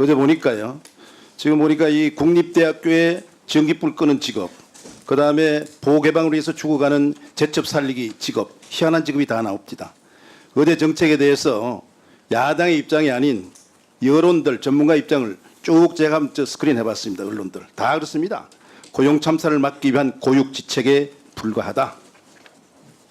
어제 보니까요. 지금 보니까 이 국립대학교의 전기불 끄는 직업, 그 다음에 보호개방을 위해서 죽어가는 제첩 살리기 직업, 희한한 직업이 다 나옵니다. 어제 정책에 대해서 야당의 입장이 아닌 여론들, 전문가 입장을 쭉 제가 한번 저 스크린 해봤습니다. 언론들. 다 그렇습니다. 고용 참사를 막기 위한 고육지책에 불과하다.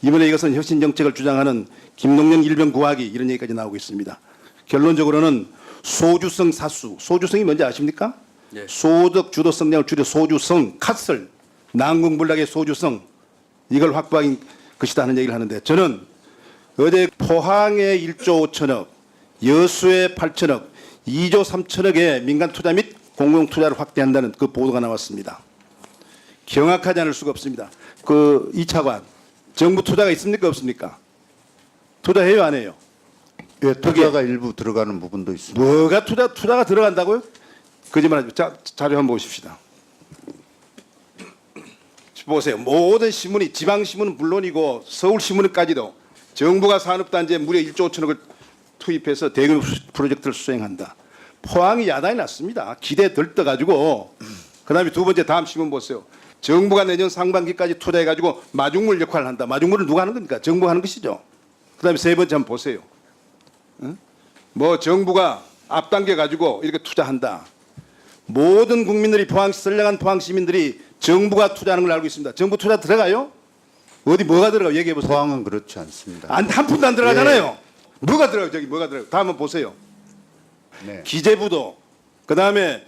이번에 이것은 혁신 정책을 주장하는 김동연 일병 구하기 이런 얘기까지 나오고 있습니다. 결론적으로는 소주성 사수, 소주성이 뭔지 아십니까? 예. 소득 주도 성장을 줄여 소주성, 컷을 난공불락의 소주성 이걸 확보한 것이다 하는 얘기를 하는데 저는 어제 포항의 1조 5천억, 여수의 8천억, 2조 3천억의 민간 투자 및 공공 투자를 확대한다는 그 보도가 나왔습니다. 경악하지 않을 수가 없습니다. 그 이차관 정부 투자가 있습니까 없습니까? 투자해요 안 해요? 예, 투자가 일부 들어가는 부분도 있습니다. 뭐가 투자 투자가 들어간다고요? 거짓말하지. 자 자료 한번 보십시다. 보세요. 모든 신문이 지방 신문은 물론이고 서울 신문까지도 정부가 산업단지에 무려 1조 5천억을 투입해서 대규모 프로젝트를 수행한다. 포항이 야단이 났습니다. 기대 들떠가지고 그다음에 두 번째 다음 신문 보세요. 정부가 내년 상반기까지 투자해가지고 마중물 역할을 한다. 마중물은 누가 하는 겁니까? 정부가 하는 것이죠. 그다음에 세 번째 한번 보세요. 뭐 정부가 앞당겨 가지고 이렇게 투자한다. 모든 국민들이 포항 선량한 포항 시민들이 정부가 투자하는 걸 알고 있습니다. 정부 투자 들어가요? 어디 뭐가 들어가? 얘기해 보세요. 포항은 그렇지 않습니다. 안, 한 푼도 안 들어가잖아요. 뭐가 들어가요? 저기 뭐가 들어가요? 다 한번 보세요. 네. 기재부도 그다음에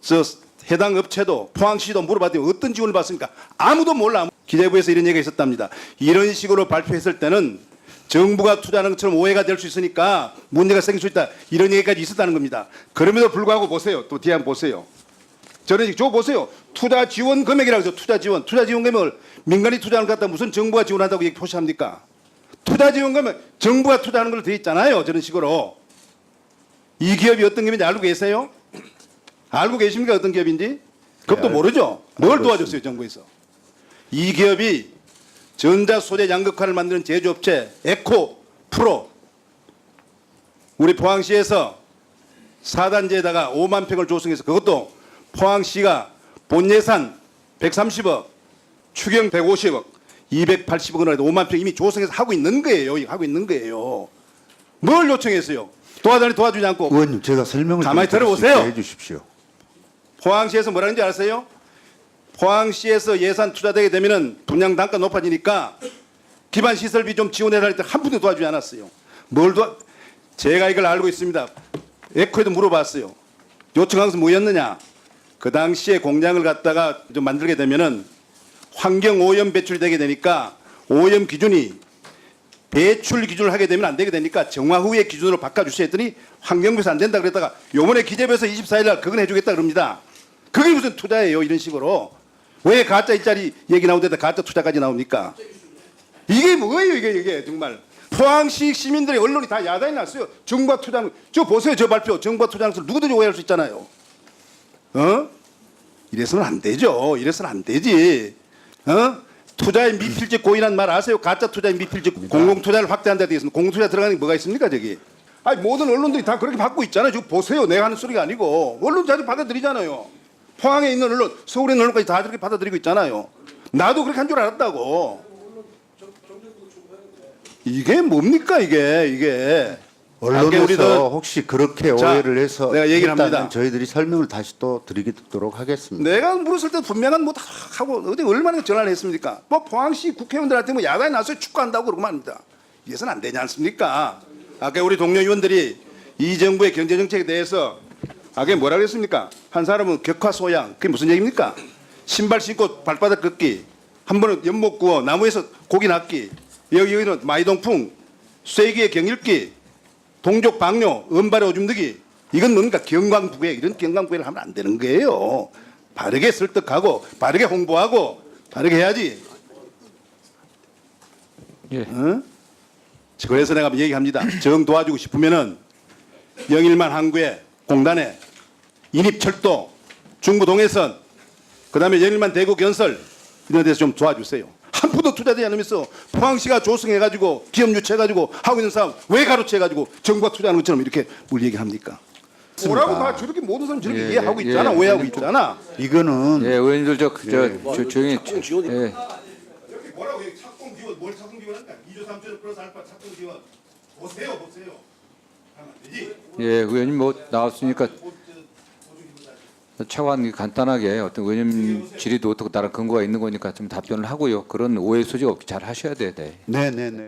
저 해당 업체도 포항시도 물어봤더니 어떤 지원을 받습니까? 아무도 몰라. 기재부에서 이런 얘기가 있었답니다. 이런 식으로 발표했을 때는 정부가 투자하는 것처럼 오해가 될 수 있으니까 문제가 생길 수 있다. 이런 얘기까지 있었다는 겁니다. 그럼에도 불구하고 보세요. 또 뒤에 한번 보세요. 저는 저 보세요. 투자 지원 금액이라고 해서 투자 지원. 투자 지원 금액을 민간이 투자하는 것 같다 무슨 정부가 지원한다고 얘기 표시합니까? 투자 지원 금액 정부가 투자하는 걸로 돼 있잖아요. 저런 식으로. 이 기업이 어떤 기업인지 알고 계세요? 알고 계십니까? 어떤 기업인지? 그것도 네, 모르죠. 뭘 도와줬어요, 정부에서? 이 기업이 전자 소재 양극화를 만드는 제조업체 에코 프로 우리 포항시에서 4단지에다가 5만 평을 조성해서 그것도 포항시가 본 예산 130억, 추경 150억, 280억 원을 5만 평 이미 조성해서 하고 있는 거예요. 하고 있는 거예요. 뭘 요청했어요? 도와달니 도와주지 않고 의원님 제가 설명을 가만히 들어보세요. 해주십시오. 포항시에서 뭐라는지 아세요? 포항시에서 예산 투자되게 되면은 분양 단가 높아지니까 기반 시설비 좀 지원해라 할 때 한 푼도 도와주지 않았어요. 뭘 도와? 제가 이걸 알고 있습니다. 에코에도 물어봤어요. 요청한 것은 뭐였느냐? 그 당시에 공장을 갖다가 좀 만들게 되면은 환경 오염 배출이 되게 되니까 오염 기준이 배출 기준을 하게 되면 안 되게 되니까 정화 후의 기준으로 바꿔주세요 했더니 환경부에서 안 된다 그랬다가 요번에 기재부에서 24일 날 그건 해주겠다 그럽니다. 그게 무슨 투자예요 이런 식으로. 왜 가짜 일자리 얘기 나오는데 가짜 투자까지 나옵니까? 이게 뭐예요 이게 이게 정말. 포항시 시민들의 언론이 다 야단이 났어요. 정부가 투자하는 거. 저 보세요 저 발표. 정부가 투자하는 것을 누구든지 오해할 수 있잖아요. 어? 이래서는 안 되죠. 이래서는 안 되지. 어? 투자의 미필적 고의란 말 아세요? 가짜 투자의 미필적 공공 투자를 확대한다 되어 있습니다. 공공 투자 들어가는 게 뭐가 있습니까, 저기? 아니 모든 언론들이 다 그렇게 받고 있잖아요. 지금 보세요. 내가 하는 소리가 아니고 언론 자주 받아들이잖아요. 포항에 있는 언론, 서울에 있는 언론까지 다 그렇게 받아들이고 있잖아요. 나도 그렇게 한 줄 알았다고. 이게 뭡니까 이게 이게? 언론에서 혹시 그렇게 자, 오해를 해서 내가 얘기를 합니다. 저희들이 설명을 다시 또 드리도록 하겠습니다. 내가 물었을 때 분명한 뭐다 하고 어디 얼마나 전화를 했습니까? 뭐 포항시 국회의원들한테 뭐 야단이 나서 축구한다고 그러고 말입니다. 이래서는 안 되지 않습니까? 아까 우리 동료 의원들이 이 정부의 경제 정책에 대해서 아까 뭐라 그랬습니까? 한 사람은 격화 소양 그게 무슨 얘기입니까? 신발 신고 발바닥 걷기 한 번은 연못 구워 나무에서 고기 낚기 여기 여기는 마이동풍 쐐기의 경일기 동족 방뇨, 은발의 오줌 넣기 이건 뭡니까 경광부회 이런 경광부회를 하면 안 되는 거예요. 바르게 설득하고 바르게 홍보하고 바르게 해야지. 예. 어? 그래서 내가 얘기합니다. 정 도와주고 싶으면은 영일만 항구에 공단에 인입철도 중부 동해선 그다음에 영일만 대구 건설 이런 데서 좀 도와주세요. 한 푼도 투자되지 않으면서 포항시가 조성해가지고 기업 유치해가지고 하고 있는 사람 왜 가로채가지고 정부가 투자하는 것처럼 이렇게 뭘 얘기합니까? 뭐라고 다 저렇게 모든 사람 저렇게 예, 이해하고 예, 있잖아 예. 오해하고 있잖아 이거는 예, 의원님들 저, 저, 저 조용히 예. 뭐라고 착공 지원 뭘 착공 지원할까 2조 3조 플러스 알파 착공 지원 보세요 보세요 예, 의원님 뭐 나왔으니까 차관 간단하게 어떤 의원님 질의도 어떻고 다른 근거가 있는 거니까 좀 답변을 하고요. 그런 오해 소지 없게 잘 하셔야 돼. 네. 네네네.